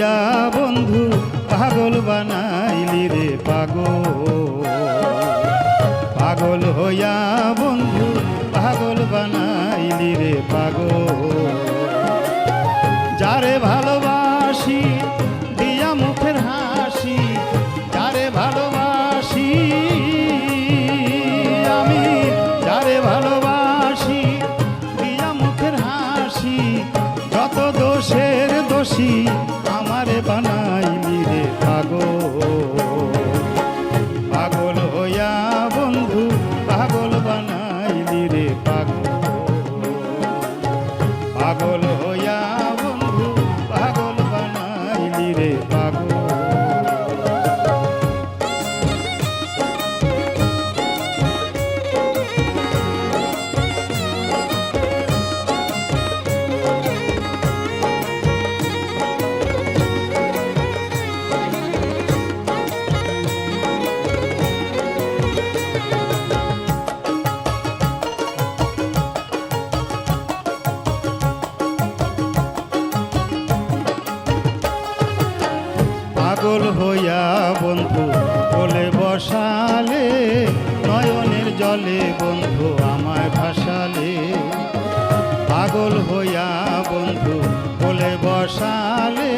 দিয়া বন্ধু পাগল বানাইলি রে পাগল। পাগল হইয়া বন্ধু পাগল বানাইলি রে পাগল। পাগল হইয়া বন্ধু পাগল বানাইলি রে পাগল। পাগল হইয়া বন্ধু বলে বসালে, নয়নের জলে বন্ধু আমায় ভাসালে। পাগল হইয়া বন্ধু বলে বসালে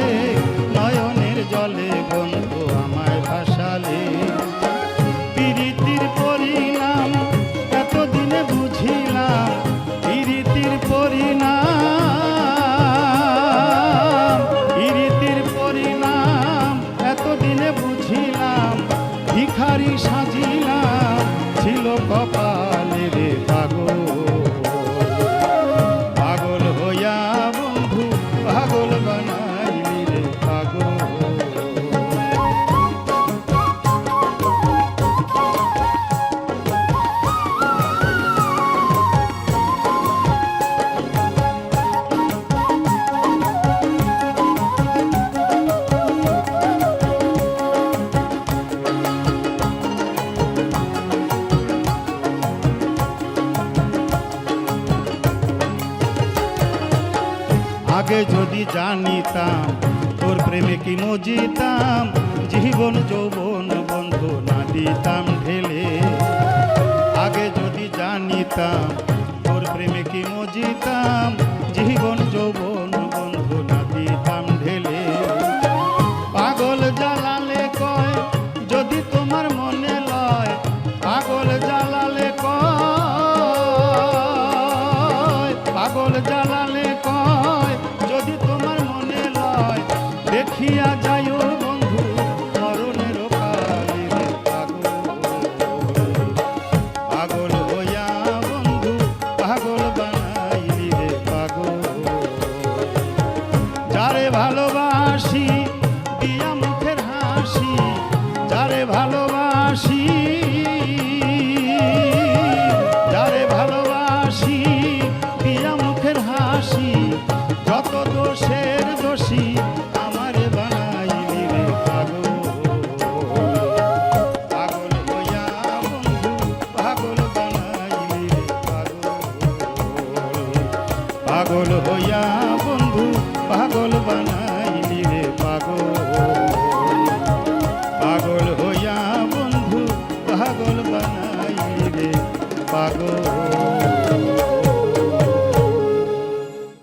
আগে যদি জানিতাম, তোর প্রেমে কি মজিতাম, জীবন যৌবন বন্ধু না দিতাম ঢেলে। আগে যদি জানিতাম, তোর প্রেমে কি মজিতাম, জীবন যৌবন দেখিয়া যায় পাগল হইয়া বন্ধু পাগল বানাইলি রে পাগল। পাগল হইয়া বন্ধু পাগল বানাইলি রে পাগল।